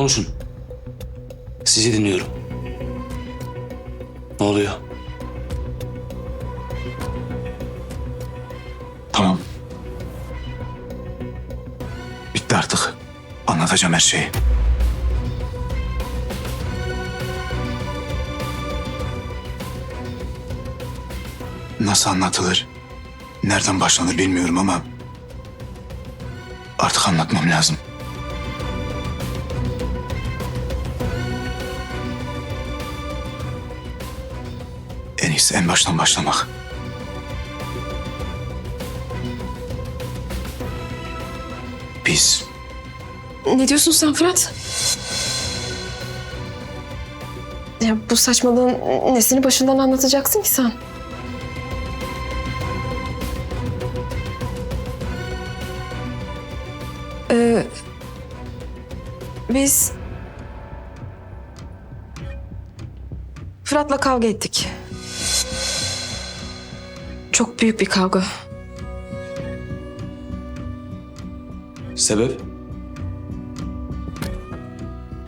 Konuşun. Sizi dinliyorum. Ne oluyor? Tamam. Bitti artık. Anlatacağım her şeyi. Nasıl anlatılır? Nereden başlanır bilmiyorum ama artık anlatmam lazım. İyisi en baştan başlamak. Biz Ne diyorsun sen Fırat? Ya bu saçmalığın nesini başından anlatacaksın ki sen? Ee, biz Fırat'la kavga ettik. Çok büyük bir kavga. Sebep?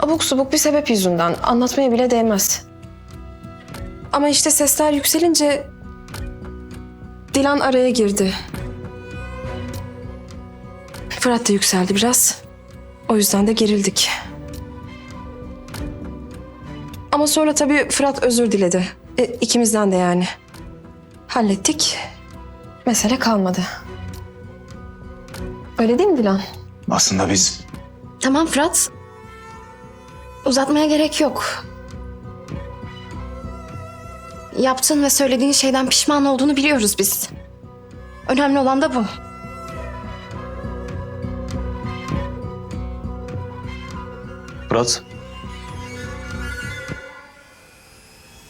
Abuk subuk bir sebep yüzünden anlatmaya bile değmez. Ama işte sesler yükselince Dilan araya girdi. Fırat da yükseldi biraz. O yüzden de gerildik. Ama sonra tabii Fırat özür diledi. E, ikimizden de yani. Hallettik. Mesele kalmadı. Öyle değil mi Dilan? aslında biz Tamam Fırat. Uzatmaya gerek yok. Yaptığın ve söylediğin şeyden pişman olduğunu biliyoruz biz. Önemli olan da bu. Fırat.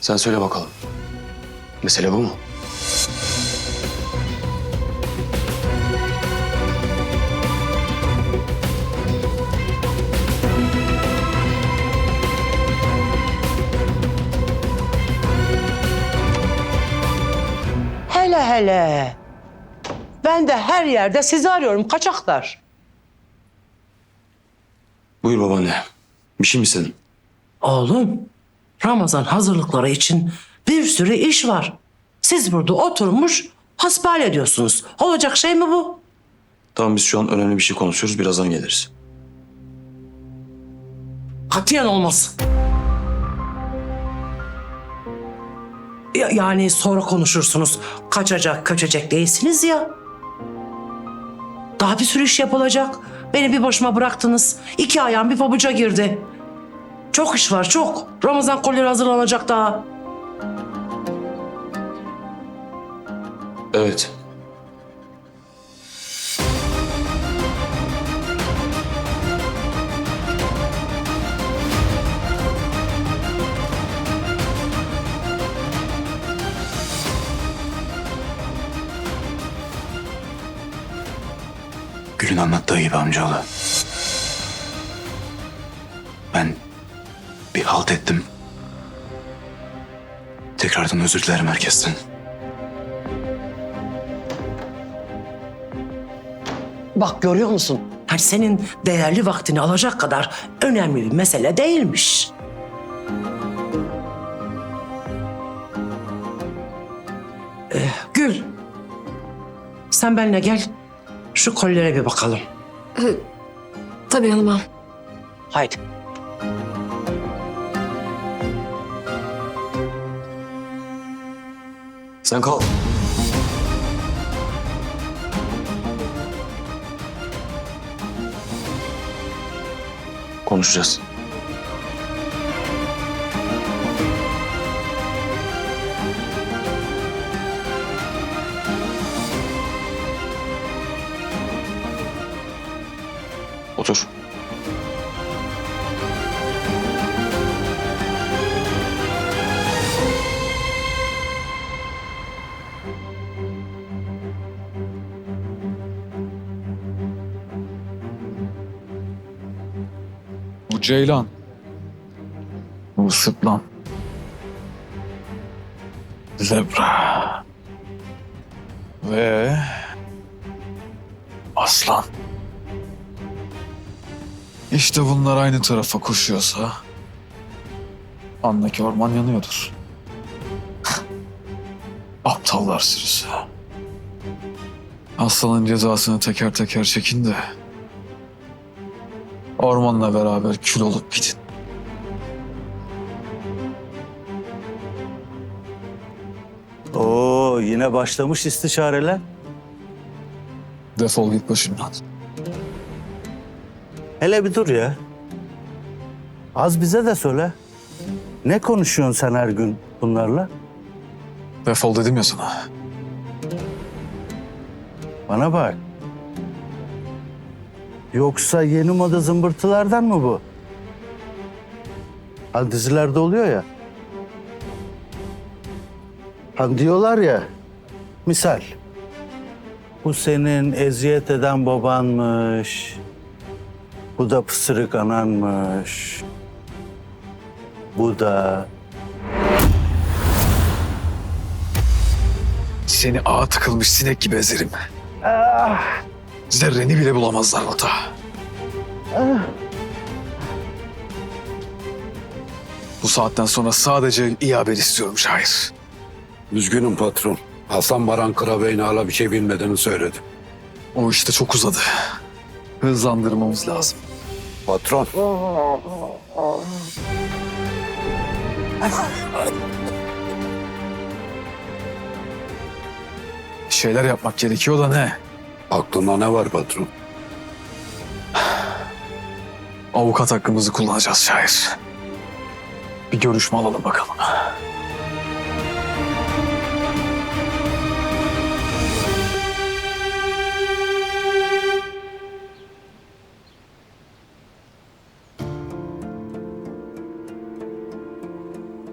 Sen söyle bakalım. Mesele bu mu? Hele. Ben de her yerde sizi arıyorum kaçaklar. Buyur babaanne. Bir şey mi istedin? Oğlum, Ramazan hazırlıkları için bir sürü iş var. Siz burada oturmuş hasbihal ediyorsunuz. Olacak şey mi bu? Tamam biz şu an önemli bir şey konuşuyoruz. Birazdan geliriz. Katiyen olmaz. Ya- yani sonra konuşursunuz. Kaçacak, köçecek değilsiniz ya. Daha bir sürü iş yapılacak. Beni bir başıma bıraktınız. İki ayağım bir pabuca girdi. Çok iş var, çok. Ramazan kolları hazırlanacak daha. Evet. Gül'ün anlattığı gibi amcaoğlu. Ben bir halt ettim. Tekrardan özür dilerim herkesten. Bak görüyor musun? Hani senin değerli vaktini alacak kadar önemli bir mesele değilmiş. Ee, Gül. Sen benimle gel. Şu kollere bir bakalım. Tabii hanımam. Haydi. Sen kal. Konuşacağız. Ceylan. Bu Sıtlan. Zebra. Ve... Aslan. İşte bunlar aynı tarafa koşuyorsa... Anla ki orman yanıyordur. Aptallar sürüsü. Aslanın cezasını teker teker çekin de... Ormanla beraber kül olup gidin. Oo yine başlamış istişareler. Defol git başımdan. Hele bir dur ya. Az bize de söyle. Ne konuşuyorsun sen her gün bunlarla? Defol dedim ya sana. Bana bak. Yoksa yeni moda zımbırtılardan mı bu? Hani dizilerde oluyor ya. Hani diyorlar ya. Misal. Bu senin eziyet eden babanmış. Bu da pısırık ananmış. Bu da Seni ağa tıkılmış sinek gibi ezerim. Zerreni bile bulamazlar orada. Bu saatten sonra sadece iyi haber istiyorum şair. Üzgünüm patron. Hasan Baran Kırabey'in hala bir şey bilmediğini söyledi. O işte çok uzadı. Hızlandırmamız lazım. Patron. Bir şeyler yapmak gerekiyor da ne? Aklında ne var patron? Avukat hakkımızı kullanacağız şair. Bir görüşme alalım bakalım.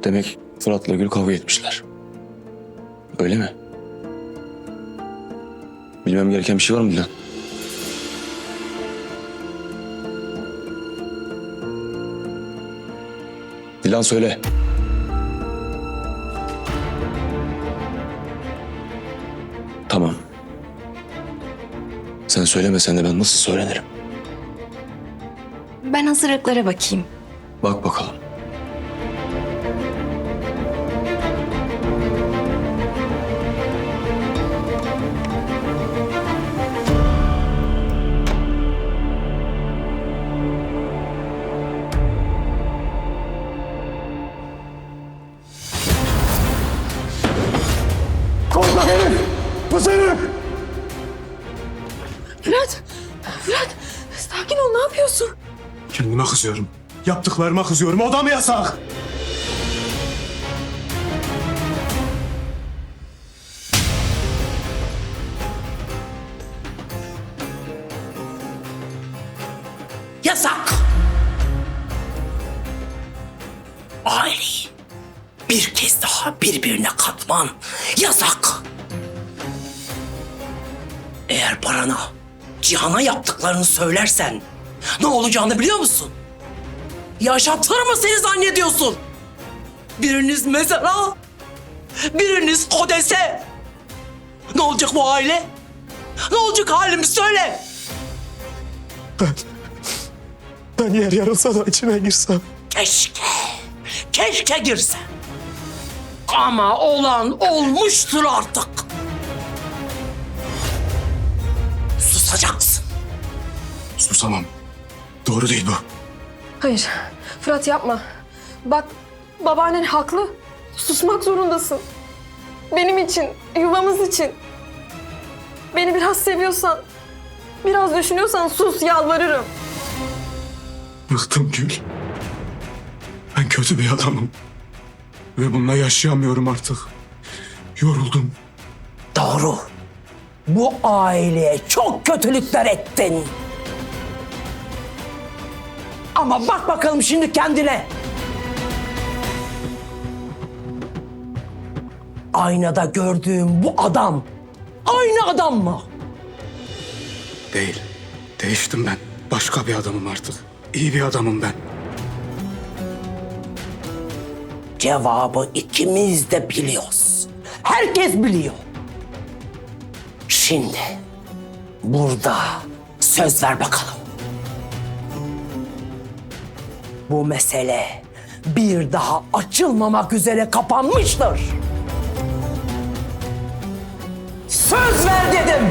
Demek Fırat'la Gül kavga etmişler. Öyle mi? Bilmem gereken bir şey var mı Dilan? Dilan söyle. Tamam. Sen söylemesen de ben nasıl söylenirim? Ben hazırlıklara bakayım. Bak bakalım. Kızıyorum. Yaptıklarıma kızıyorum. O da mı yasak? Yasak. Aileyi bir kez daha birbirine katman yasak. Eğer Baran'a, Cihan'a yaptıklarını söylersen ne olacağını biliyor musun? Yaşatır mı seni zannediyorsun? Biriniz mezara, biriniz kodese. Ne olacak bu aile? Ne olacak halimiz söyle. Ben yer yarılsa da içine girsem. Keşke, keşke girse. Ama olan olmuştur artık. Susacaksın. Susamam. Doğru değil bu. Hayır. Fırat yapma. Bak babaannen haklı. Susmak zorundasın. Benim için, yuvamız için. Beni biraz seviyorsan, biraz düşünüyorsan sus yalvarırım. Bıktım Gül. Ben kötü bir adamım. Ve bununla yaşayamıyorum artık. Yoruldum. Doğru. Bu aileye çok kötülükler ettin. Ama bak bakalım şimdi kendine. Aynada gördüğüm bu adam aynı adam mı? Değil. Değiştim ben. Başka bir adamım artık. İyi bir adamım ben. Cevabı ikimiz de biliyoruz. Herkes biliyor. Şimdi burada söz ver bakalım. Bu mesele bir daha açılmamak üzere kapanmıştır. Söz ver dedim.